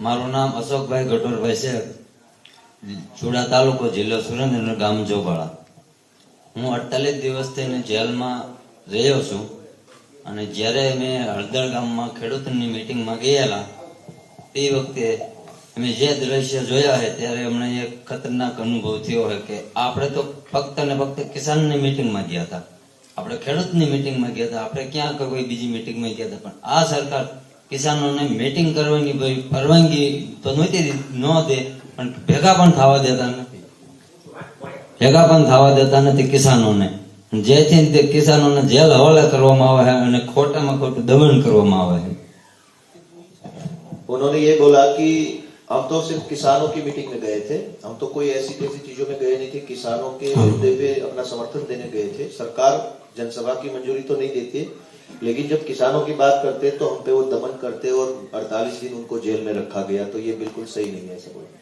મારું નામ અશોકભાઈ ગટોરભાઈ છે. ચુડા તાલુકો જિલ્લો સુરેન્દ્રનગર ગામ જોબાળા. હું અડતાલીસ દિવસથી જેલમાં રહ્યો છું અને જ્યારે મેં હળદર ગામમાં ખેડૂતની મિટિંગમાં ગયેલા, તે વખતે અમે જે દ્રશ્ય જોયા છે ત્યારે અમને એક ખતરનાક અનુભવ થયો છે કે આપણે તો ફક્ત ને ફક્ત કિસાનની મિટિંગમાં ગયા હતા. આપણે ખેડૂતની મિટિંગમાં ગયા હતા. આપણે ક્યાં કોઈ બીજી મિટિંગમાં ગયા હતા. પણ આ સરકાર કિસાનોને મિટિંગ કરવાની ભાઈ પરવાનગી તો નહોતી ન દે પણ ભેગા પણ થવા દેતા નથી ભેગા પણ થવા દેતા નથી કિસાનોને જેથી તે કિસાનોને જેલ હવાલે કરવામાં આવે છે અને ખોટામાં ખોટું દમન કરવામાં આવે છે उन्होंने ये बोला कि हम तो सिर्फ़ किसानों की मीटिंग में गए थे। हम तो कोई ऐसी कैसी चीज़ों में गए नहीं थे। किसानों के मुद्दे पे अपना समर्थन देने गए थे। सरकार जनसभा की मंजूरी तो नहीं देती है लेकिन जब किसानों की बात करते तो हम पे वो दमन करते और 48 दिन उनको जेल में रखा गया तो ये बिल्कुल सही नहीं है ऐसा बोलना।